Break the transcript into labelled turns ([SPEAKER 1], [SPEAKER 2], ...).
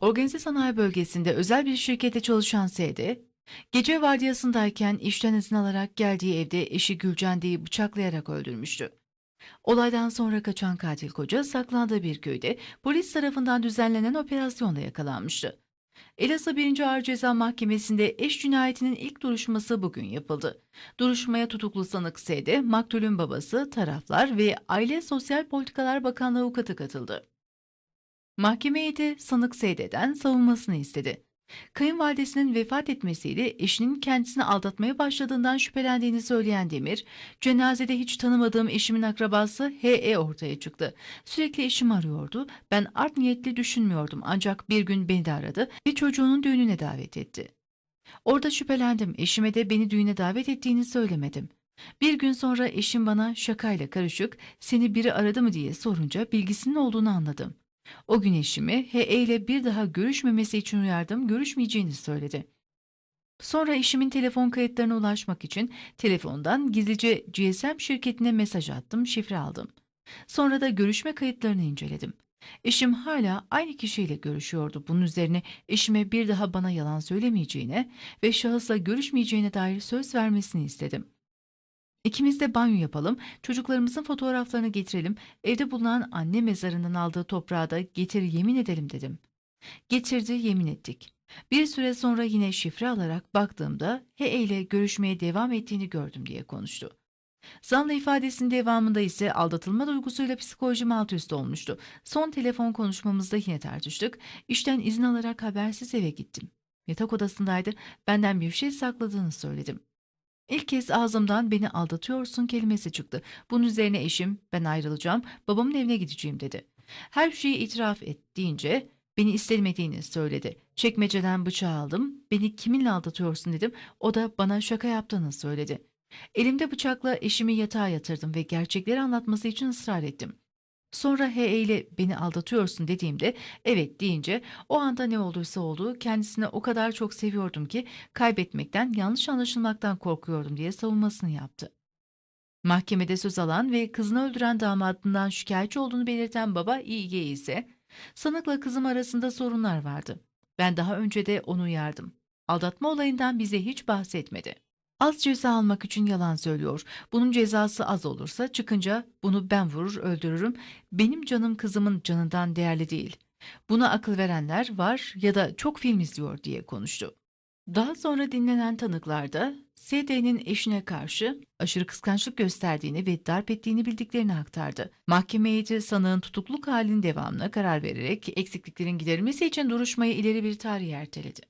[SPEAKER 1] Organize sanayi bölgesinde özel bir şirkette çalışan S.D., gece vardiyasındayken işten izin alarak geldiği evde eşi Gülcende'yi bıçaklayarak öldürmüştü. Olaydan sonra kaçan katil koca saklandığı bir köyde polis tarafından düzenlenen operasyonla yakalanmıştı. Elazığ 1. Ağır Ceza Mahkemesi'nde eş cinayetinin ilk duruşması bugün yapıldı. Duruşmaya tutuklu sanık S.D., maktulün babası, taraflar ve Aile Sosyal Politikalar Bakanlığı avukatı katıldı. Mahkemeye de sanık Seyde'den savunmasını istedi. Kayınvalidesinin vefat etmesiyle eşinin kendisini aldatmaya başladığından şüphelendiğini söyleyen Demir, cenazede hiç tanımadığım eşimin akrabası H.E. ortaya çıktı. Sürekli eşim arıyordu, ben art niyetli düşünmüyordum ancak bir gün beni de aradı ve çocuğunun düğününe davet etti. Orada şüphelendim, eşime de beni düğüne davet ettiğini söylemedim. Bir gün sonra eşim bana şakayla karışık seni biri aradı mı diye sorunca bilgisinin olduğunu anladım. O gün eşimi H.E. ile bir daha görüşmemesi için uyardım, görüşmeyeceğini söyledi. Sonra eşimin telefon kayıtlarına ulaşmak için telefondan gizlice GSM şirketine mesaj attım, şifre aldım. Sonra da görüşme kayıtlarını inceledim. Eşim hala aynı kişiyle görüşüyordu. Bunun üzerine eşime bir daha bana yalan söylemeyeceğine ve şahısla görüşmeyeceğine dair söz vermesini istedim. İkimiz de banyo yapalım, çocuklarımızın fotoğraflarını getirelim, evde bulunan anne mezarından aldığı toprağı da getir yemin edelim dedim. Getirdi yemin ettik. Bir süre sonra yine şifre alarak baktığımda He ile görüşmeye devam ettiğini gördüm diye konuştu. Zanlı ifadesinin devamında ise aldatılma duygusuyla psikolojim alt üst olmuştu. Son telefon konuşmamızda yine tartıştık. İşten izin alarak habersiz eve gittim. Yatak odasındaydı, benden bir şey sakladığını söyledim. İlk kez ağzımdan beni aldatıyorsun kelimesi çıktı. Bunun üzerine eşim ben ayrılacağım, babamın evine gideceğim dedi. Her şeyi itiraf et deyince beni istemediğini söyledi. Çekmeceden bıçağı aldım, beni kiminle aldatıyorsun dedim, o da bana şaka yaptığını söyledi. Elimde bıçakla eşimi yatağa yatırdım ve gerçekleri anlatması için ısrar ettim. Sonra H.E. ile beni aldatıyorsun dediğimde evet deyince o anda ne olduysa oldu kendisini o kadar çok seviyordum ki kaybetmekten yanlış anlaşılmaktan korkuyordum diye savunmasını yaptı. Mahkemede söz alan ve kızını öldüren damadından şikayetçi olduğunu belirten baba İG ise sanıkla kızım arasında sorunlar vardı. Ben daha önce de onu uyardım. Aldatma olayından bize hiç bahsetmedi. Az ceza almak için yalan söylüyor. Bunun cezası az olursa çıkınca bunu ben vurur öldürürüm. Benim canım kızımın canından değerli değil. Buna akıl verenler var ya da çok film izliyor diye konuştu. Daha sonra dinlenen tanıklarda SD'nin eşine karşı aşırı kıskançlık gösterdiğini ve darp ettiğini bildiklerini aktardı. Mahkeme heyeti sanığın tutukluk halinin devamına karar vererek eksikliklerin giderilmesi için duruşmayı ileri bir tarihe erteledi.